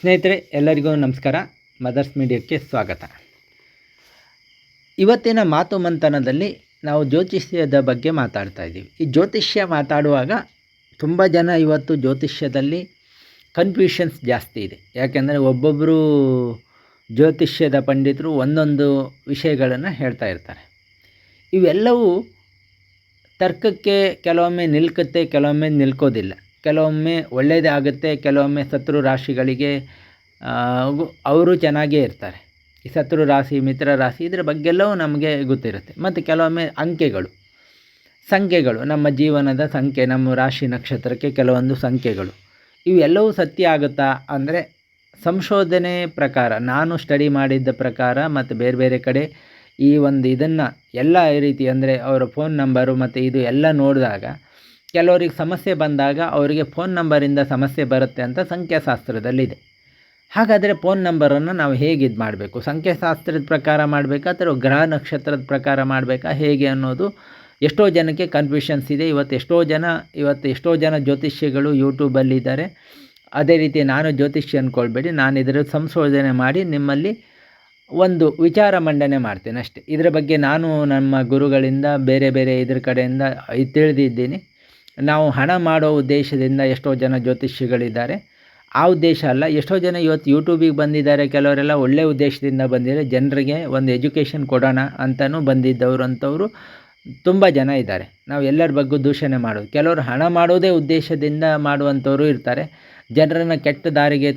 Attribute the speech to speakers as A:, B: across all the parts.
A: ಸ್ನೇಹಿತರೆ, ಎಲ್ಲರಿಗೂ ನಮಸ್ಕಾರ. ಮದರ್ಸ್ ಮೀಡಿಯಾಕ್ಕೆ ಸ್ವಾಗತ. ಇವತ್ತಿನ ಮಾತು ಮಂಥನದಲ್ಲಿ ನಾವು ಜ್ಯೋತಿಷ್ಯದ ಬಗ್ಗೆ ಮಾತಾಡ್ತಾ ಇದ್ದೀವಿ. ಈ ಜ್ಯೋತಿಷ್ಯ ಮಾತಾಡುವಾಗ ತುಂಬ ಜನ ಇವತ್ತು ಜ್ಯೋತಿಷ್ಯದಲ್ಲಿ ಕನ್ಫ್ಯೂಷನ್ಸ್ ಜಾಸ್ತಿ ಇದೆ. ಯಾಕೆಂದರೆ ಒಬ್ಬೊಬ್ಬರು ಜ್ಯೋತಿಷ್ಯದ ಪಂಡಿತರು ಒಂದೊಂದು ವಿಷಯಗಳನ್ನು ಹೇಳ್ತಾ ಇರ್ತಾರೆ. ಇವೆಲ್ಲವೂ ತರ್ಕಕ್ಕೆ ಕೆಲವೊಮ್ಮೆ ನಿಲ್ಕುತ್ತೆ, ಕೆಲವೊಮ್ಮೆ ನಿಲ್ಕೋದಿಲ್ಲ. ಕೆಲವೊಮ್ಮೆ ಒಳ್ಳೆಯದೇ ಆಗುತ್ತೆ, ಕೆಲವೊಮ್ಮೆ ಶತ್ರು ರಾಶಿಗಳಿಗೆ ಅವರು ಚೆನ್ನಾಗೇ ಇರ್ತಾರೆ. ಈ ಶತ್ರು ರಾಶಿ, ಮಿತ್ರ ರಾಶಿ ಇದರ ಬಗ್ಗೆಲ್ಲವೂ ನಮಗೆ ಗೊತ್ತಿರುತ್ತೆ. ಮತ್ತು ಕೆಲವೊಮ್ಮೆ ಅಂಕೆಗಳು. ಸಂಖ್ಯೆಗಳು, ನಮ್ಮ ಜೀವನದ ಸಂಖ್ಯೆ, ನಮ್ಮ ರಾಶಿ ನಕ್ಷತ್ರಕ್ಕೆ ಕೆಲವೊಂದು ಸಂಖ್ಯೆಗಳು. ಇವೆಲ್ಲವೂ ಸತ್ಯ ಆಗುತ್ತಾ? ಅಂದರೆ ಸಂಶೋಧನೆ ಪ್ರಕಾರ, ನಾನು ಸ್ಟಡಿ ಮಾಡಿದ್ದ ಪ್ರಕಾರ ಮತ್ತು ಬೇರೆ ಬೇರೆ ಕಡೆ ಈ ಒಂದು ಇದನ್ನು ಎಲ್ಲ ರೀತಿ ಅಂದರೆ ಅವರ ಫೋನ್ ನಂಬರು ಮತ್ತು ಇದು ಎಲ್ಲ ನೋಡಿದಾಗ ಕೆಲವರಿಗೆ ಸಮಸ್ಯೆ ಬಂದಾಗ ಅವರಿಗೆ ಫೋನ್ ನಂಬರಿಂದ ಸಮಸ್ಯೆ ಬರುತ್ತೆ ಅಂತ ಸಂಖ್ಯಾಶಾಸ್ತ್ರದಲ್ಲಿದೆ. ಹಾಗಾದರೆ ಫೋನ್ ನಂಬರನ್ನು ನಾವು ಹೇಗೆ ಇದು ಮಾಡಬೇಕು? ಸಂಖ್ಯಾಶಾಸ್ತ್ರದ ಪ್ರಕಾರ ಮಾಡಬೇಕಾ ಅಥವಾ ಗ್ರಹ ನಕ್ಷತ್ರದ ಪ್ರಕಾರ ಮಾಡಬೇಕಾ? ಹೇಗೆ ಅನ್ನೋದು ಎಷ್ಟೋ ಜನಕ್ಕೆ ಕನ್ಫ್ಯೂಷನ್ಸ್ ಇದೆ. ಇವತ್ತು ಎಷ್ಟೋ ಜನ, ಇವತ್ತು ಎಷ್ಟೋ ಜನ ಜ್ಯೋತಿಷ್ಯಗಳು ಯೂಟ್ಯೂಬಲ್ಲಿದ್ದಾರೆ ಅದೇ ರೀತಿ ನಾನು ಜ್ಯೋತಿಷ್ಯ ಅಂದ್ಕೊಳ್ಬೇಡಿ ನಾನು ಇದರ ಸಂಶೋಧನೆ ಮಾಡಿ ನಿಮ್ಮಲ್ಲಿ ಒಂದು ವಿಚಾರ ಮಂಡನೆ ಮಾಡ್ತೇನೆ ಅಷ್ಟೇ. ಇದರ ಬಗ್ಗೆ ನಾನು ನಮ್ಮ ಗುರುಗಳಿಂದ, ಬೇರೆ ಬೇರೆ ಇದ್ರ ಕಡೆಯಿಂದ ತಿಳಿದಿದ್ದೀನಿ. ನಾವು ಹಣ ಮಾಡೋ ಉದ್ದೇಶದಿಂದ ಎಷ್ಟೋ ಜನ ಜ್ಯೋತಿಷಿಗಳಿದ್ದಾರೆ ಆ ಉದ್ದೇಶ ಅಲ್ಲ. ಎಷ್ಟೋ ಜನ ಇವತ್ತು ಯೂಟ್ಯೂಬಿಗೆ ಬಂದಿದ್ದಾರೆ. ಕೆಲವರೆಲ್ಲ ಒಳ್ಳೆಯ ಉದ್ದೇಶದಿಂದ ಬಂದಿದ್ದಾರೆ. ಜನರಿಗೆ ಒಂದು ಎಜುಕೇಷನ್ ಕೊಡೋಣ ಅಂತಲೂ ಬಂದಿದ್ದವರು ಅಂಥವರು ತುಂಬ ಜನ ಇದ್ದಾರೆ. ನಾವು ಎಲ್ಲರ ಬಗ್ಗೆ ದೂಷಣೆ ಮಾಡೋದು. ಕೆಲವರು ಹಣ ಮಾಡೋದೇ ಉದ್ದೇಶದಿಂದ ಮಾಡುವಂಥವರು ಇರ್ತಾರೆ. ಜನರನ್ನು ಕೆಟ್ಟ ದಾರಿಗೆ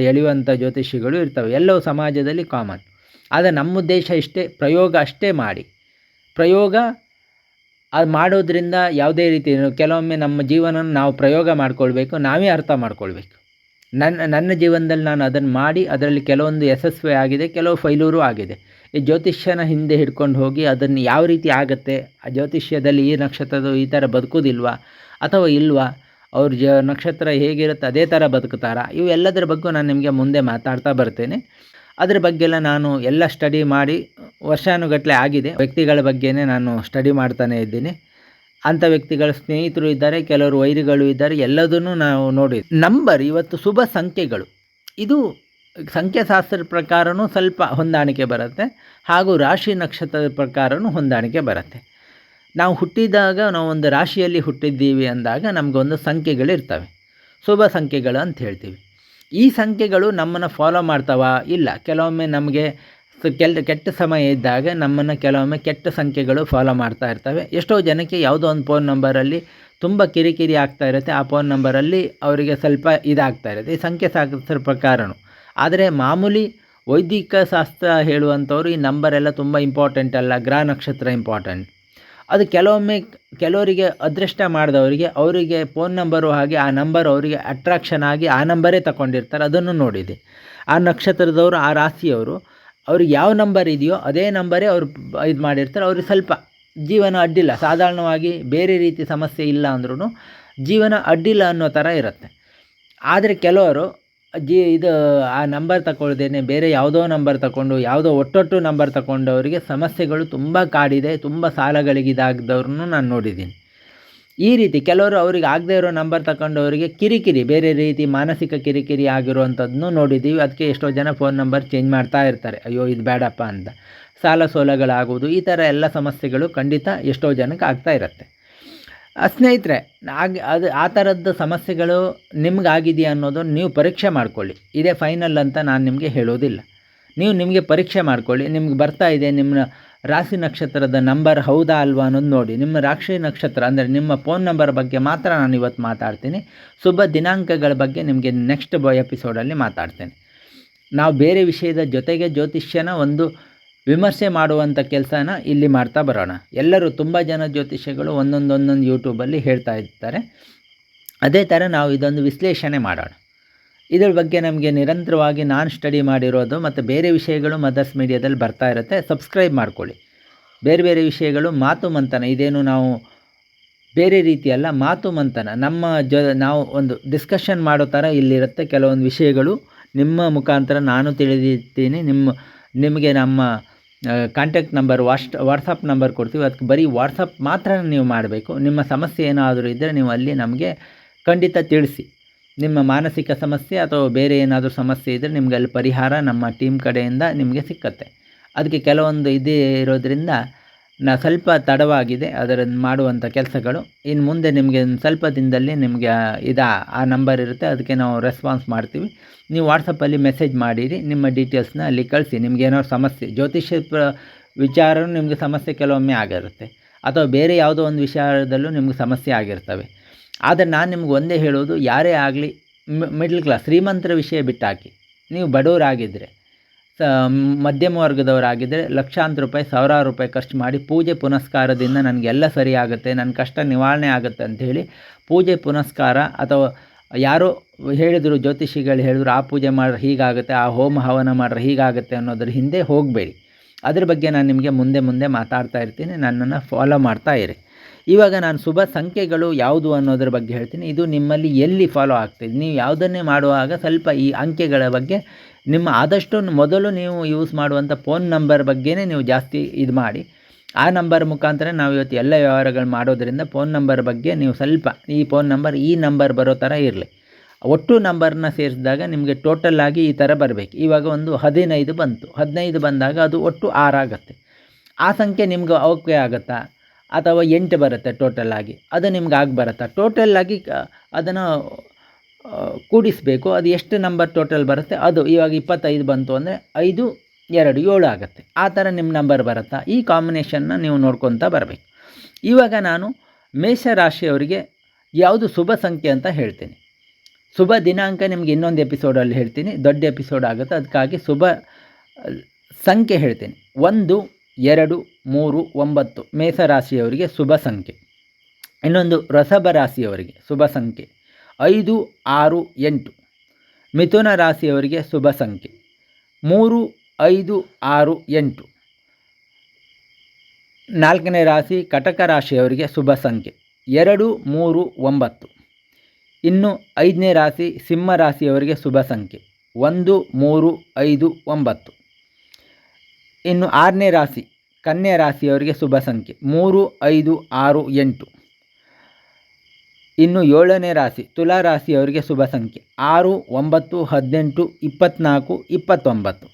A: ಎಳೆಯುವಂಥ ಜ್ಯೋತಿಷಿಗಳು ಇರ್ತವೆ. ಎಲ್ಲವೂ ಸಮಾಜದಲ್ಲಿ ಕಾಮನ್ ಆದರೆ ನಮ್ಮ ಉದ್ದೇಶ ಇಷ್ಟೇ. ಪ್ರಯೋಗ ಅಷ್ಟೇ ಮಾಡಿ. ಪ್ರಯೋಗ ಅದು ಮಾಡೋದ್ರಿಂದ ಯಾವುದೇ ರೀತಿ ಕೆಲವೊಮ್ಮೆ ನಮ್ಮ ಜೀವನ ನಾವು ಪ್ರಯೋಗ ಮಾಡ್ಕೊಳ್ಬೇಕು, ನಾವೇ ಅರ್ಥ ಮಾಡ್ಕೊಳ್ಬೇಕು. ನನ್ನ ನನ್ನ ಜೀವನದಲ್ಲಿ ನಾನು ಅದನ್ನು ಮಾಡಿ, ಅದರಲ್ಲಿ ಕೆಲವೊಂದು ಯಶಸ್ವಿ ಆಗಿದೆ, ಕೆಲವು ಫೈಲೂರು ಆಗಿದೆ. ಈ ಜ್ಯೋತಿಷ್ಯನ ಹಿಂದೆ ಹಿಡ್ಕೊಂಡು ಹೋಗಿ ಅದನ್ನು ಯಾವ ರೀತಿ ಆಗುತ್ತೆ, ಆ ಜ್ಯೋತಿಷ್ಯದಲ್ಲಿ ಈ ನಕ್ಷತ್ರದ ಈ ಥರ ಬದುಕೋದಿಲ್ವಾ, ಅಥವಾ ಇಲ್ವಾ, ಅವ್ರ ಜ, ನಕ್ಷತ್ರ ಹೇಗಿರುತ್ತೆ, ಅದೇ ಥರ ಬದುಕುತ್ತಾರಾ, ಇವೆಲ್ಲದರ ಬಗ್ಗೆ ನಾನು ನಿಮಗೆ ಮುಂದೆ ಮಾತಾಡ್ತಾ ಬರ್ತೇನೆ. ಅದ್ರ ಬಗ್ಗೆಲ್ಲ ನಾನು ಎಲ್ಲ ಸ್ಟಡಿ ಮಾಡಿ ವರ್ಷಾನುಗಟ್ಟಲೆ ಆಗಿದೆ. ವ್ಯಕ್ತಿಗಳ ಬಗ್ಗೆನೇ ನಾನು ಸ್ಟಡಿ ಮಾಡ್ತಾನೆ ಇದ್ದೀನಿ. ಅಂಥ ವ್ಯಕ್ತಿಗಳ ಸ್ನೇಹಿತರು ಇದ್ದಾರೆ, ಕೆಲವರು ವೈರಿಗಳು ಇದ್ದಾರೆ, ಎಲ್ಲದನ್ನು ನಾವು ನೋಡಿ. ನಂಬರ್ ಇವತ್ತು ಶುಭ ಸಂಖ್ಯೆಗಳು. ಇದು ಸಂಖ್ಯಾಶಾಸ್ತ್ರದ ಪ್ರಕಾರನೂ ಸ್ವಲ್ಪ ಹೊಂದಾಣಿಕೆ ಬರುತ್ತೆ ಹಾಗೂ ರಾಶಿ ನಕ್ಷತ್ರದ ಪ್ರಕಾರನೂ ಹೊಂದಾಣಿಕೆ ಬರುತ್ತೆ. ನಾವು ಹುಟ್ಟಿದಾಗ ನಾವು ಒಂದು ರಾಶಿಯಲ್ಲಿ ಹುಟ್ಟಿದ್ದೀವಿ ಅಂದಾಗ ನಮಗೊಂದು ಸಂಖ್ಯೆಗಳಿರ್ತವೆ. ಶುಭ ಸಂಖ್ಯೆಗಳು ಅಂತ ಹೇಳ್ತೀವಿ. ಈ ಸಂಖ್ಯೆಗಳು ನಮ್ಮನ್ನು ಫಾಲೋ ಮಾಡ್ತಾವ? ಇಲ್ಲ. ಕೆಲವೊಮ್ಮೆ ನಮಗೆ ಕೆಲ, ಕೆಟ್ಟ ಸಮಯ ಇದ್ದಾಗ ನಮ್ಮನ್ನು ಕೆಲವೊಮ್ಮೆ ಕೆಟ್ಟ ಸಂಖ್ಯೆಗಳು ಫಾಲೋ ಮಾಡ್ತಾ ಇರ್ತವೆ. ಎಷ್ಟೋ ಜನಕ್ಕೆ ಯಾವುದೋ ಒಂದು ಫೋನ್ ನಂಬರಲ್ಲಿ ತುಂಬ ಕಿರಿಕಿರಿ ಆಗ್ತಾ ಇರುತ್ತೆ. ಆ ಫೋನ್ ನಂಬರಲ್ಲಿ ಅವರಿಗೆ ಸ್ವಲ್ಪ ಇದಾಗ್ತಾ ಇರುತ್ತೆ. ಈ ಸಂಖ್ಯೆ ಸಾಕು ಸ್ವಲ್ಪ ಕಾರಣ ಆದರೆ ಮಾಮೂಲಿ ವೈದಿಕ ಶಾಸ್ತ್ರ ಹೇಳುವಂಥವ್ರು ಈ ನಂಬರೆಲ್ಲ ತುಂಬ ಇಂಪಾರ್ಟೆಂಟ್ ಅಲ್ಲ. ಗ್ರಹ ನಕ್ಷತ್ರ ಇಂಪಾರ್ಟೆಂಟ್ ಅದು ಕೆಲವೊಮ್ಮೆ ಕೆಲವರಿಗೆ ಅದೃಷ್ಟ ಮಾಡಿದವರಿಗೆ ಅವರಿಗೆ ಫೋನ್ ನಂಬರು ಹಾಗೆ ಆ ನಂಬರ್ ಅವರಿಗೆ ಅಟ್ರಾಕ್ಷನ್ ಆಗಿ ಆ ನಂಬರೇ ತಗೊಂಡಿರ್ತಾರೆ ಅದನ್ನು ನೋಡಿದೆ. ಆ ನಕ್ಷತ್ರದವರು, ಆ ರಾಶಿಯವರು ಅವ್ರಿಗೆ ಯಾವ ನಂಬರ್ ಇದೆಯೋ ಅದೇ ನಂಬರೇ ಅವರು ಇದು ಮಾಡಿರ್ತಾರೆ. ಅವ್ರಿಗೆ ಸ್ವಲ್ಪ ಜೀವನ ಅಡ್ಡಿಲ್ಲ. ಸಾಧಾರಣವಾಗಿ ಬೇರೆ ರೀತಿ ಸಮಸ್ಯೆ ಇಲ್ಲ ಅಂದ್ರೂ ಜೀವನ ಅಡ್ಡಿಲ್ಲ ಅನ್ನೋ ಥರ ಇರುತ್ತೆ. ಆದರೆ ಕೆಲವರು ಜಿ ಇದು ಆ ನಂಬರ್ ತಗೊಳ್ದೇನೆ, ಬೇರೆ ಯಾವುದೋ ನಂಬರ್ ತಗೊಂಡು, ಯಾವುದೋ ಒಟ್ಟೊಟ್ಟು ನಂಬರ್ ತಗೊಂಡವರಿಗೆ ಸಮಸ್ಯೆಗಳು ತುಂಬ ಕಾಡಿದೆ, ತುಂಬ ಸಾಲಗಳಿಗೆ ಇದಾಗದವ್ರನ್ನೂ ನಾನು ನೋಡಿದ್ದೀನಿ. ಈ ರೀತಿ ಕೆಲವರು ಅವ್ರಿಗೆ ಆಗದೇ ಇರೋ ನಂಬರ್ ತಗೊಂಡವರಿಗೆ ಕಿರಿಕಿರಿ, ಬೇರೆ ರೀತಿ ಮಾನಸಿಕ ಕಿರಿಕಿರಿ ಆಗಿರುವಂಥದ್ದನ್ನು ನೋಡಿದ್ದೀವಿ. ಅದಕ್ಕೆ ಎಷ್ಟೋ ಜನ ಫೋನ್ ನಂಬರ್ ಚೇಂಜ್ ಮಾಡ್ತಾ ಇರ್ತಾರೆ. ಅಯ್ಯೋ, ಇದು ಬೇಡಪ್ಪ ಅಂತ. ಸಾಲ ಸೋಲಗಳಾಗುವುದು, ಈ ಥರ ಎಲ್ಲ ಸಮಸ್ಯೆಗಳು ಖಂಡಿತ ಎಷ್ಟೋ ಜನಕ್ಕೆ ಆಗ್ತಾ ಇರುತ್ತೆ. ಸ್ನೇಹಿತರೆ ಆಗಿ ಅದು ಆ ಥರದ್ದು ಸಮಸ್ಯೆಗಳು ನಿಮಗಾಗಿದೆಯಾ ಅನ್ನೋದು ನೀವು ಪರೀಕ್ಷೆ ಮಾಡ್ಕೊಳ್ಳಿ. ಇದೇ ಫೈನಲ್ ಅಂತ ನಾನು ನಿಮಗೆ ಹೇಳೋದಿಲ್ಲ. ನೀವು ನಿಮಗೆ ಪರೀಕ್ಷೆ ಮಾಡ್ಕೊಳ್ಳಿ. ನಿಮ್ಗೆ ಬರ್ತಾ ಇದೆ ನಿಮ್ಮ ರಾಶಿ ನಕ್ಷತ್ರದ ನಂಬರ್ ಹೌದಾ ಅಲ್ವಾ ಅನ್ನೋದು ನೋಡಿ. ನಿಮ್ಮ ರಾಶಿ ನಕ್ಷತ್ರ ಅಂದರೆ ನಿಮ್ಮ ಫೋನ್ ನಂಬರ್ ಬಗ್ಗೆ ಮಾತ್ರ ನಾನು ಇವತ್ತು ಮಾತಾಡ್ತೀನಿ. ಶುಭ ದಿನಾಂಕಗಳ ಬಗ್ಗೆ ನಿಮಗೆ ನೆಕ್ಸ್ಟ್ ಎಪಿಸೋಡಲ್ಲಿ ಮಾತಾಡ್ತೇನೆ. ನಾವು ಬೇರೆ ವಿಷಯದ ಜೊತೆಗೆ ಜ್ಯೋತಿಷ್ಯನ ಒಂದು ವಿಮರ್ಶೆ ಮಾಡುವಂಥ ಕೆಲಸನ ಇಲ್ಲಿ ಮಾಡ್ತಾ ಬರೋಣ. ಎಲ್ಲರೂ ತುಂಬ ಜನ ಜ್ಯೋತಿಷಿಗಳು ಒಂದೊಂದೊಂದೊಂದು ಒಂದೊಂದು ಯೂಟ್ಯೂಬಲ್ಲಿ ಹೇಳ್ತಾ ಇರ್ತಾರೆ. ಅದೇ ಥರ ನಾವು ಇದೊಂದು ವಿಶ್ಲೇಷಣೆ ಮಾಡೋಣ. ಇದ್ರ ಬಗ್ಗೆ ನಮಗೆ ನಿರಂತರವಾಗಿ ನಾನು ಸ್ಟಡಿ ಮಾಡಿರೋದು ಮತ್ತು ಬೇರೆ ವಿಷಯಗಳು ಮದರ್ಸ್ ಮೀಡಿಯಾದಲ್ಲಿ ಬರ್ತಾ ಇರುತ್ತೆ ಸಬ್ಸ್ಕ್ರೈಬ್ ಮಾಡ್ಕೊಳ್ಳಿ. ಬೇರೆ ಬೇರೆ ವಿಷಯಗಳು ಮಾತು ಮಂಥನ, ಇದೇನು ನಾವು ಬೇರೆ ರೀತಿಯಲ್ಲ, ಮಾತು ಮಂಥನ. ನಮ್ಮ ಜೊ, ನಾವು ಒಂದು ಡಿಸ್ಕಷನ್ ಮಾಡೋ ಥರ ಇಲ್ಲಿರುತ್ತೆ ಕೆಲವೊಂದು ವಿಷಯಗಳು. ನಿಮ್ಮ ಮುಖಾಂತರ ನಾನು ತಿಳಿದಿರ್ತೀನಿ ನಿಮ್ಮ, ನಿಮಗೆ ನಮ್ಮ contact number whats WhatsApp number ಕೊಡ್ತೀವಿ. ಅದಕ್ಕೆ ಬರೀ ವಾಟ್ಸಪ್ ಮಾತ್ರ ನೀವು ಮಾಡಬೇಕು. ನಿಮ್ಮ ಸಮಸ್ಯೆ ಏನಾದರೂ ಇದ್ದರೆ ನೀವು ಅಲ್ಲಿ ನಮಗೆ ಖಂಡಿತ ತಿಳಿಸಿ. ನಿಮ್ಮ ಮಾನಸಿಕ ಸಮಸ್ಯೆ ಅಥವಾ ಬೇರೆ ಏನಾದರೂ ಸಮಸ್ಯೆ ಇದ್ದರೆ ನಿಮಗೆ ಅಲ್ಲಿ ಪರಿಹಾರ ನಮ್ಮ ಟೀಮ್ ಕಡೆಯಿಂದ ನಿಮಗೆ ಸಿಕ್ಕತ್ತೆ. ಅದಕ್ಕೆ ಕೆಲವೊಂದು ಇದೇ ಇರೋದರಿಂದ ನಾ ಸ್ವಲ್ಪ ತಡವಾಗಿದೆ ಅದರನ್ನು ಮಾಡುವಂಥ ಕೆಲಸಗಳು. ಇನ್ನು ಮುಂದೆ ನಿಮಗೆ ಸ್ವಲ್ಪ ದಿನದಲ್ಲಿ ನಿಮಗೆ ಇದು, ಆ ನಂಬರ್ ಇರುತ್ತೆ, ಅದಕ್ಕೆ ನಾವು ರೆಸ್ಪಾನ್ಸ್ ಮಾಡ್ತೀವಿ. ನೀವು ವಾಟ್ಸಪ್ಪಲ್ಲಿ ಮೆಸೇಜ್ ಮಾಡಿರಿ, ನಿಮ್ಮ ಡೀಟೇಲ್ಸ್ನ ಅಲ್ಲಿ ಕಳಿಸಿ. ನಿಮ್ಗೆ ಏನೋ ಸಮಸ್ಯೆ, ಜ್ಯೋತಿಷ್ಯ ವಿಚಾರ ನಿಮಗೆ ಸಮಸ್ಯೆ ಕೆಲವೊಮ್ಮೆ ಆಗಿರುತ್ತೆ. ಅಥವಾ ಬೇರೆ ಯಾವುದೋ ಒಂದು ವಿಚಾರದಲ್ಲೂ ನಿಮ್ಗೆ ಸಮಸ್ಯೆ ಆಗಿರ್ತವೆ. ಆದರೆ ನಾನು ನಿಮ್ಗೆ ಒಂದೇ ಹೇಳೋದು, ಯಾರೇ ಆಗಲಿ ಮಿಡ್ಲ್ ಕ್ಲಾಸ್ ಶ್ರೀಮಂತರ ವಿಷಯ ಬಿಟ್ಟಾಕಿ. ನೀವು ಬಡವರಾಗಿದ್ದರೆ ಮಧ್ಯಮ ವರ್ಗದವರಾಗಿದ್ದರೆ ಲಕ್ಷಾಂತರ ರೂಪಾಯಿ, ಸಾವಿರಾರು ರೂಪಾಯಿ ಖರ್ಚು ಮಾಡಿ ಪೂಜೆ ಪುನಸ್ಕಾರದಿಂದ ನನಗೆಲ್ಲ ಸರಿ ಆಗುತ್ತೆ ನನ್ನ ಕಷ್ಟ ನಿವಾರಣೆ ಆಗುತ್ತೆ ಅಂಥೇಳಿ ಪೂಜೆ ಪುನಸ್ಕಾರ ಅಥವಾ ಯಾರೋ ಹೇಳಿದರು ಜ್ಯೋತಿಷಿಗಳು ಹೇಳಿದ್ರು, ಆ ಪೂಜೆ ಮಾಡ್ರೆ ಹೀಗಾಗುತ್ತೆ, ಆ ಹೋಮ ಹವನ ಮಾಡ್ರೆ ಹೀಗಾಗುತ್ತೆ ಅನ್ನೋದ್ರ ಹಿಂದೆ ಹೋಗಬೇಡಿ. ಅದ್ರ ಬಗ್ಗೆ ನಾನು ನಿಮಗೆ ಮುಂದೆ ಮುಂದೆ ಮಾತಾಡ್ತಾ ಇರ್ತೀನಿ, ನನ್ನನ್ನು ಫಾಲೋ ಮಾಡ್ತಾ ಇರಿ. ಇವಾಗ ನಾನು ಶುಭ ಸಂಖ್ಯೆಗಳು ಯಾವುದು ಅನ್ನೋದ್ರ ಬಗ್ಗೆ ಹೇಳ್ತೀನಿ. ಇದು ನಿಮ್ಮಲ್ಲಿ ಎಲ್ಲಿ ಫಾಲೋ ಆಗ್ತಿದೆ ನೀವು ಯಾವುದನ್ನೇ ಮಾಡುವಾಗ ಸ್ವಲ್ಪ ಈ ಅಂಕೆಗಳ ಬಗ್ಗೆ ನಿಮ್ಮ ಆದಷ್ಟು ಮೊದಲು ನೀವು ಯೂಸ್ ಮಾಡುವಂಥ ಫೋನ್ ನಂಬರ್ ಬಗ್ಗೆನೇ ನೀವು ಜಾಸ್ತಿ ಇದು ಮಾಡಿ. ಆ ನಂಬರ್ ಮುಖಾಂತರ ನಾವು ಇವತ್ತು ಎಲ್ಲ ವ್ಯವಹಾರಗಳು ಮಾಡೋದರಿಂದ ಫೋನ್ ನಂಬರ್ ಬಗ್ಗೆ ನೀವು ಸ್ವಲ್ಪ ಈ ಫೋನ್ ನಂಬರ್ ಈ ನಂಬರ್ ಬರೋ ಥರ ಇರಲಿ. ಒಟ್ಟು ನಂಬರ್ನ ಸೇರಿಸಿದಾಗ ನಿಮಗೆ ಟೋಟಲ್ ಆಗಿ ಈ ಥರ ಬರಬೇಕು. ಇವಾಗ ಒಂದು ಹದಿನೈದು ಬಂತು. ಹದಿನೈದು ಬಂದಾಗ ಅದು ಒಟ್ಟು ಆರಾಗತ್ತೆ ಆ ಸಂಖ್ಯೆ ನಿಮ್ಗೆ ಓಕೆ ಆಗುತ್ತಾ? ಅಥವಾ ಎಂಟು ಬರುತ್ತೆ ಟೋಟಲ್ ಆಗಿ. ಅದು ನಿಮ್ಗೆ ಆಗಿ ಬರುತ್ತಾ? ಟೋಟಲ್ ಆಗಿ ಅದನ್ನು ಕೂಡಿಸಬೇಕು. ಅದು ಎಷ್ಟು ನಂಬರ್ ಟೋಟಲ್ ಬರುತ್ತೆ? ಅದು ಇವಾಗ ಇಪ್ಪತ್ತೈದು ಬಂತು ಅಂದರೆ ಐದು, ಎರಡು, ಏಳು ಆಗುತ್ತೆ. ಆ ಥರ ನಿಮ್ಮ ನಂಬರ್ ಬರುತ್ತಾ? ಈ ಕಾಂಬಿನೇಷನ್ನ ನೀವು ನೋಡ್ಕೊತಾ ಬರಬೇಕು. ಇವಾಗ ನಾನು ಮೇಷರಾಶಿಯವರಿಗೆ ಯಾವುದು ಶುಭ ಸಂಖ್ಯೆ ಅಂತ ಹೇಳ್ತೀನಿ. ಶುಭ ದಿನಾಂಕ ನಿಮಗೆ ಇನ್ನೊಂದು ಎಪಿಸೋಡಲ್ಲಿ ಹೇಳ್ತೀನಿ. ದೊಡ್ಡ ಎಪಿಸೋಡ್ ಆಗುತ್ತೆ. ಅದಕ್ಕಾಗಿ ಶುಭ, ಸಂಖ್ಯೆ ಹೇಳ್ತೀನಿ. ಒಂದು, ಎರಡು, ಮೂರು, ಒಂಬತ್ತು ಮೇಷರಾಶಿಯವರಿಗೆ ಶುಭ ಸಂಖ್ಯೆ. ಇನ್ನೊಂದು ರಸಭ ರಾಶಿಯವರಿಗೆ ಶುಭ ಸಂಖ್ಯೆ. ಐದು, ಆರು, ಎಂಟು. ಮಿಥುನ ರಾಶಿಯವರಿಗೆ ಶುಭ ಸಂಖ್ಯೆ. ಮೂರು, ಐದು, ಆರು, ಎಂಟು. ನಾಲ್ಕನೇ ರಾಶಿ ಕಟಕ ರಾಶಿಯವರಿಗೆ ಶುಭ ಸಂಖ್ಯೆ. ಎರಡು, ಮೂರು, ಒಂಬತ್ತು. ಇನ್ನು ಐದನೇ ರಾಶಿ ಸಿಂಹ ರಾಶಿಯವರಿಗೆ ಶುಭ ಸಂಖ್ಯೆ. ಒಂದು, ಮೂರು, ಐದು, ಒಂಬತ್ತು. ಇನ್ನು ಆರನೇ ರಾಶಿ ಕನ್ಯಾ ರಾಶಿಯವರಿಗೆ ಶುಭ ಸಂಖ್ಯೆ. ಮೂರು, ಐದು, ಆರು, ಎಂಟು. ಇನ್ನು ಏಳನೇ ರಾಶಿ, ತುಲಾ ರಾಶಿಯವರಿಗೆ ಶುಭ ಸಂಖ್ಯೆ. ಆರು, ಒಂಬತ್ತು, ಹದಿನೆಂಟು ಇಪ್ಪತ್ತ್ನಾಲ್ಕು ಇಪ್ಪತ್ತೊಂಬತ್ತು.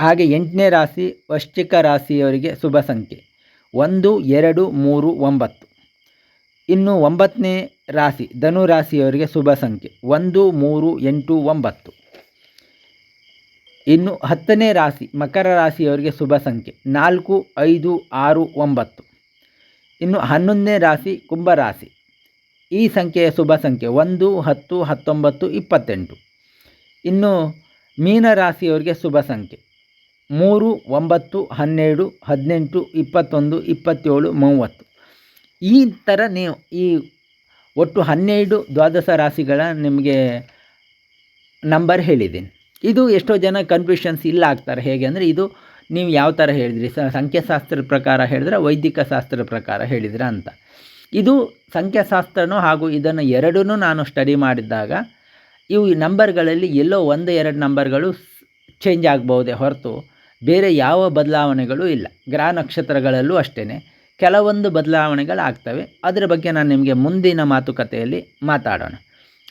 A: ಹಾಗೆ ಎಂಟನೇ ರಾಶಿ, ವಶ್ಚಿಕ ರಾಶಿಯವರಿಗೆ ಶುಭ ಸಂಖ್ಯೆ. ಒಂದು, ಎರಡು, ಮೂರು, ಒಂಬತ್ತು. ಇನ್ನು ಒಂಬತ್ತನೇ ರಾಶಿ, ಧನು ರಾಶಿಯವರಿಗೆ ಶುಭ ಸಂಖ್ಯೆ. ಒಂದು, ಮೂರು, ಎಂಟು, ಒಂಬತ್ತು. ಇನ್ನು ಹತ್ತನೇ ರಾಶಿ, ಮಕರ ರಾಶಿಯವರಿಗೆ ಶುಭ ಸಂಖ್ಯೆ. ನಾಲ್ಕು, ಐದು, ಆರು, ಒಂಬತ್ತು. ಇನ್ನು ಹನ್ನೊಂದನೇ ರಾಶಿ ಕುಂಭರಾಶಿ ಈ ಸಂಖ್ಯೆಯ ಶುಭ ಸಂಖ್ಯೆ ಒಂದು, ಹತ್ತು, ಹತ್ತೊಂಬತ್ತು, ಇಪ್ಪತ್ತೆಂಟು. ಇನ್ನು ಮೀನರಾಶಿಯವರಿಗೆ ಶುಭ ಸಂಖ್ಯೆ. ಮೂರು, ಒಂಬತ್ತು, ಹನ್ನೆರಡು, ಹದಿನೆಂಟು, ಇಪ್ಪತ್ತೊಂದು, ಇಪ್ಪತ್ತೇಳು, ಮೂವತ್ತು. ಈ ಥರ ನೀವು ಈ ಒಟ್ಟು ಹನ್ನೆರಡು ದ್ವಾದಶ ರಾಶಿಗಳ ನಿಮಗೆ ನಂಬರ್ ಹೇಳಿದ್ದೀನಿ. ಇದು ಎಷ್ಟೋ ಜನ ಕನ್ಫ್ಯೂಷನ್ಸ್ ಇಲ್ಲ ಆಗ್ತಾರೆ. ಹೇಗೆ ಅಂದರೆ ಇದು ನೀವು ಯಾವ ಥರ ಹೇಳಿದ್ರಿ? ಸಂಖ್ಯಾಶಾಸ್ತ್ರದ ಪ್ರಕಾರ ಹೇಳಿದ್ರೆ, ವೈದಿಕ ಶಾಸ್ತ್ರದ ಪ್ರಕಾರ ಹೇಳಿದ್ರ ಅಂತ. ಇದು ಸಂಖ್ಯಾಶಾಸ್ತ್ರನೂ ಹಾಗೂ ಇದನ್ನು ಎರಡನ್ನೂ ನಾನು ಸ್ಟಡಿ ಮಾಡಿದ್ದಾಗ ಇವು ನಂಬರ್ಗಳಲ್ಲಿ ಎಲ್ಲೋ ಒಂದು ಎರಡು ನಂಬರ್ಗಳು ಚೇಂಜ್ ಆಗ್ಬೋದೇ ಹೊರತು ಬೇರೆ ಯಾವ ಬದಲಾವಣೆಗಳು ಇಲ್ಲ. ಗ್ರಹ ನಕ್ಷತ್ರಗಳಲ್ಲೂ ಅಷ್ಟೇ ಕೆಲವೊಂದು ಬದಲಾವಣೆಗಳಾಗ್ತವೆ. ಅದರ ಬಗ್ಗೆ ನಾನು ನಿಮಗೆ ಮುಂದಿನ ಮಾತುಕತೆಯಲ್ಲಿ ಮಾತಾಡೋಣ.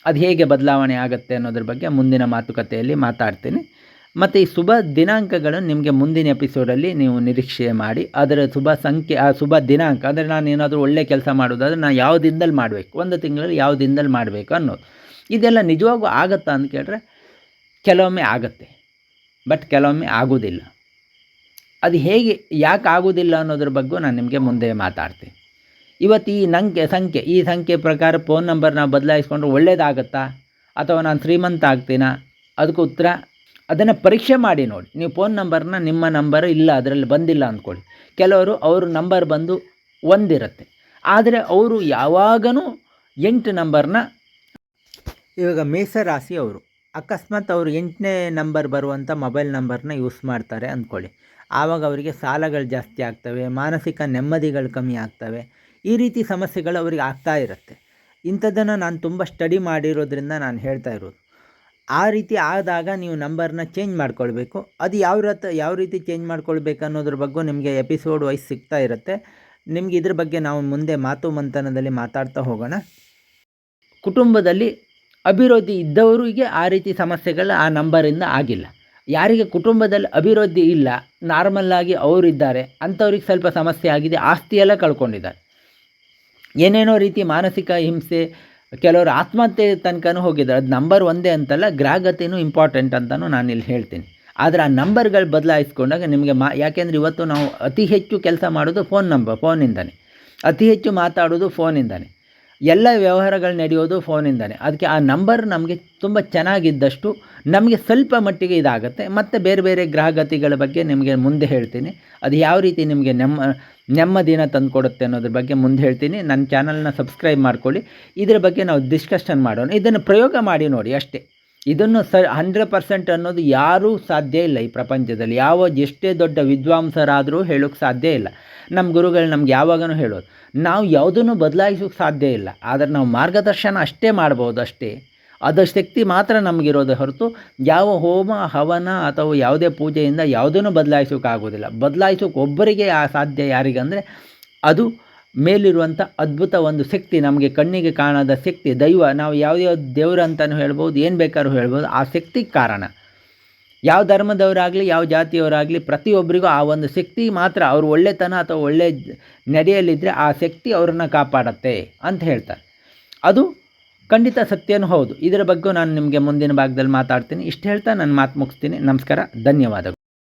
A: ಅದು ಹೇಗೆ ಬದಲಾವಣೆ ಆಗುತ್ತೆ ಅನ್ನೋದ್ರ ಬಗ್ಗೆ ಮುಂದಿನ ಮಾತುಕತೆಯಲ್ಲಿ ಮಾತಾಡ್ತೀನಿ. ಮತ್ತು ಈ ಶುಭ ದಿನಾಂಕಗಳನ್ನು ನಿಮಗೆ ಮುಂದಿನ ಎಪಿಸೋಡಲ್ಲಿ ನೀವು ನಿರೀಕ್ಷೆ ಮಾಡಿ, ಅದರ ಶುಭ ಸಂಖ್ಯೆ, ಆ ಶುಭ ದಿನಾಂಕ, ಅಂದರೆ ನಾನು ಏನಾದರೂ ಒಳ್ಳೆಯ ಕೆಲಸ ಮಾಡೋದಾದರೆ ನಾನು ಯಾವ ದಿನದಲ್ಲಿ ಮಾಡಬೇಕು, ಒಂದು ತಿಂಗಳಲ್ಲಿ ಯಾವ ದಿನದಲ್ಲಿ ಮಾಡಬೇಕು ಅನ್ನೋದು. ಇದೆಲ್ಲ ನಿಜವಾಗೂ ಆಗುತ್ತಾ ಅಂತ ಕೇಳಿದ್ರೆ ಕೆಲವೊಮ್ಮೆ ಆಗುತ್ತೆ ಬಟ್ ಕೆಲವೊಮ್ಮೆ ಆಗೋದಿಲ್ಲ. ಅದು ಹೇಗೆ, ಯಾಕೆ ಆಗೋದಿಲ್ಲ ಅನ್ನೋದ್ರ ಬಗ್ಗೆ ನಾನು ನಿಮಗೆ ಮುಂದೆ ಮಾತಾಡ್ತೀನಿ. ಇವತ್ತು ಈ ನಂಕೆ ಸಂಖ್ಯೆ, ಈ ಸಂಖ್ಯೆ ಪ್ರಕಾರ ಫೋನ್ ನಂಬರ್ ನಾವು ಬದಲಾಯಿಸ್ಕೊಂಡ್ರೆ ಒಳ್ಳೇದಾಗತ್ತಾ? ಅಥವಾ ನಾನು ಶ್ರೀಮಂತ ಆಗ್ತೀನಾ? ಅದಕ್ಕೆ ಉತ್ತರ ಅದನ್ನು ಪರೀಕ್ಷೆ ಮಾಡಿ ನೋಡಿ. ನೀವು ಫೋನ್ ನಂಬರ್ನ ನಿಮ್ಮ ನಂಬರ್ ಇಲ್ಲ, ಅದರಲ್ಲಿ ಬಂದಿಲ್ಲ ಅಂದ್ಕೊಳ್ಳಿ. ಕೆಲವರು ಅವರು ನಂಬರ್ ಬಂದು ಒಂದಿರುತ್ತೆ. ಆದರೆ ಅವರು ಯಾವಾಗನೂ ಎಂಟು ನಂಬರ್ನ ಇವಾಗ ಮೇಷರಾಶಿ ಅವರು ಅಕಸ್ಮಾತ್ ಅವರು ಎಂಟನೇ ನಂಬರ್ ಬರುವಂಥ ಮೊಬೈಲ್ ನಂಬರ್ನ ಯೂಸ್ ಮಾಡ್ತಾರೆ ಅಂದ್ಕೊಳ್ಳಿ. ಆವಾಗ ಅವರಿಗೆ ಸಾಲಗಳು ಜಾಸ್ತಿ ಆಗ್ತವೆ, ಮಾನಸಿಕ ನೆಮ್ಮದಿಗಳು ಕಮ್ಮಿ ಆಗ್ತವೆ, ಈ ರೀತಿ ಸಮಸ್ಯೆಗಳು ಅವರಿಗೆ ಆಗ್ತಾ ಇರುತ್ತೆ. ಇಂಥದ್ದನ್ನು ನಾನು ತುಂಬ ಸ್ಟಡಿ ಮಾಡಿರೋದ್ರಿಂದ ನಾನು ಹೇಳ್ತಾ ಇರೋದು. ಆ ರೀತಿ ಆದಾಗ ನೀವು ನಂಬರ್ನ ಚೇಂಜ್ ಮಾಡ್ಕೊಳ್ಬೇಕು. ಅದು ಯಾವ ರತ್ ಯಾವ ರೀತಿ ಚೇಂಜ್ ಮಾಡ್ಕೊಳ್ಬೇಕು ಅನ್ನೋದ್ರ ಬಗ್ಗೆ ನಿಮಗೆ ಎಪಿಸೋಡ್ ವೈಸ್ ಸಿಗ್ತಾ ಇರುತ್ತೆ. ನಿಮ್ಗೆ ಇದ್ರ ಬಗ್ಗೆ ನಾವು ಮುಂದೆ ಮಾತು ಮಂಥನದಲ್ಲಿ ಮಾತಾಡ್ತಾ ಹೋಗೋಣ. ಕುಟುಂಬದಲ್ಲಿ ಅಭಿವೃದ್ಧಿ ಇದ್ದವರಿಗೆ ಆ ರೀತಿ ಸಮಸ್ಯೆಗಳು ಆ ನಂಬರಿಂದ ಆಗಿಲ್ಲ. ಯಾರಿಗೆ ಕುಟುಂಬದಲ್ಲಿ ಅಭಿವೃದ್ಧಿ ಇಲ್ಲ ನಾರ್ಮಲ್ಲಾಗಿ ಅವರಿದ್ದಾರೆ, ಅಂಥವ್ರಿಗೆ ಸ್ವಲ್ಪ ಸಮಸ್ಯೆ ಆಗಿದೆ, ಆಸ್ತಿಯೆಲ್ಲ ಕಳ್ಕೊಂಡಿದ್ದಾರೆ. ಏನೇನೋ ರೀತಿ ಮಾನಸಿಕ ಹಿಂಸೆ ಕೆಲವರು ಆತ್ಮಹತ್ಯೆ ತನಕನೂ ಹೋಗಿದ್ದಾರೆ. ಅದು ನಂಬರ್ ಒಂದೇ ಅಂತಲ್ಲ ಗ್ರಾಹಕತೆಯೂ ಇಂಪಾರ್ಟೆಂಟ್ ಅಂತಲೂ ನಾನು ಇಲ್ಲಿ ಹೇಳ್ತೀನಿ. ಆದರೆ ಆ ನಂಬರ್ಗಳು ಬದಲಾಯಿಸ್ಕೊಂಡಾಗ ನಿಮಗೆ ಮಾ, ಯಾಕೆಂದರೆ ಇವತ್ತು ನಾವು ಅತಿ ಹೆಚ್ಚು ಕೆಲಸ ಮಾಡೋದು ಫೋನ್ ನಂಬರ್ ಫೋನಿಂದನೇ ಅತಿ ಹೆಚ್ಚು ಮಾತಾಡೋದು ಫೋನಿಂದನೇ ಎಲ್ಲ ವ್ಯವಹಾರಗಳು ನಡೆಯೋದು ಫೋನಿಂದನೇ. ಅದಕ್ಕೆ ಆ ನಂಬರ್ ನಮಗೆ ತುಂಬ ಚೆನ್ನಾಗಿದ್ದಷ್ಟು ನಮಗೆ ಸ್ವಲ್ಪ ಮಟ್ಟಿಗೆ ಇದಾಗುತ್ತೆ. ಮತ್ತು ಬೇರೆ ಬೇರೆ ಗ್ರಹಗತಿಗಳ ಬಗ್ಗೆ ನಿಮಗೆ ಮುಂದೆ ಹೇಳ್ತೀನಿ. ಅದು ಯಾವ ರೀತಿ ನಿಮಗೆ ನೆಮ್ಮ ನೆಮ್ಮದಿನ ತಂದುಕೊಡುತ್ತೆ ಅನ್ನೋದ್ರ ಬಗ್ಗೆ ಮುಂದೆ ಹೇಳ್ತೀನಿ. ನನ್ನ ಚಾನಲ್ನ ಸಬ್ಸ್ಕ್ರೈಬ್ ಮಾಡ್ಕೊಳ್ಳಿ. ಇದರ ಬಗ್ಗೆ ನಾವು ಡಿಸ್ಕಷನ್ ಮಾಡೋಣ. ಇದನ್ನು ಪ್ರಯೋಗ ಮಾಡಿ ನೋಡಿ ಅಷ್ಟೇ. ಇದನ್ನು ಸ ಹಂಡ್ರೆಡ್ ಪರ್ಸೆಂಟ್ ಅನ್ನೋದು ಯಾರೂ ಸಾಧ್ಯ ಇಲ್ಲ ಈ ಪ್ರಪಂಚದಲ್ಲಿ. ಯಾವ ಎಷ್ಟೇ ದೊಡ್ಡ ವಿದ್ವಾಂಸರಾದರೂ ಹೇಳೋಕ್ಕೆ ಸಾಧ್ಯ ಇಲ್ಲ. ನಮ್ಮ ಗುರುಗಳು ನಮ್ಗೆ ಯಾವಾಗಲೂ ಹೇಳೋದು, ನಾವು ಯಾವುದನ್ನು ಬದಲಾಯಿಸೋಕ್ಕೆ ಸಾಧ್ಯ ಇಲ್ಲ. ಆದರೆ ನಾವು ಮಾರ್ಗದರ್ಶನ ಅಷ್ಟೇ ಮಾಡ್ಬೋದು ಅಷ್ಟೇ. ಅದು ಶಕ್ತಿ ಮಾತ್ರ ನಮಗಿರೋದು ಹೊರತು ಯಾವ ಹೋಮ, ಹವನ ಅಥವಾ ಯಾವುದೇ ಪೂಜೆಯಿಂದ ಯಾವುದನ್ನು ಬದಲಾಯಿಸೋಕ್ಕಾಗೋದಿಲ್ಲ ಬದಲಾಯಿಸೋಕೆ ಒಬ್ಬರಿಗೆ ಆ ಸಾಧ್ಯ ಯಾರಿಗಂದರೆ ಅದು ಮೇಲಿರುವಂಥ ಅದ್ಭುತ ಒಂದು ಶಕ್ತಿ ನಮಗೆ ಕಣ್ಣಿಗೆ ಕಾಣದ ಶಕ್ತಿ, ದೈವ, ನಾವು ಯಾವ್ಯಾವ ದೇವ್ರು ಅಂತಲೂ ಹೇಳ್ಬೋದು, ಏನು ಬೇಕಾದ್ರೂ ಹೇಳ್ಬೋದು, ಆ ಶಕ್ತಿಗೆ ಕಾರಣ. ಯಾವ ಧರ್ಮದವರಾಗಲಿ, ಯಾವ ಜಾತಿಯವರಾಗಲಿ, ಪ್ರತಿಯೊಬ್ಬರಿಗೂ ಆ ಒಂದು ಶಕ್ತಿ ಮಾತ್ರ, ಅವರು ಒಳ್ಳೆತನ ಅಥವಾ ಒಳ್ಳೆ ನಡೆಯಲಿದ್ದರೆ ಆ ಶಕ್ತಿ ಅವ್ರನ್ನ ಕಾಪಾಡತ್ತೆ ಅಂತ ಹೇಳ್ತಾರೆ. ಅದು ಖಂಡಿತ ಸತ್ಯನೂ ಹೌದು. ಇದರ ಬಗ್ಗೆ ನಾನು ನಿಮಗೆ ಮುಂದಿನ ಭಾಗದಲ್ಲಿ ಮಾತಾಡ್ತೀನಿ. ಇಷ್ಟು ಹೇಳ್ತಾ ನಾನು ಮಾತು ಮುಗಿಸ್ತೀನಿ. ನಮಸ್ಕಾರ. ಧನ್ಯವಾದಗಳು.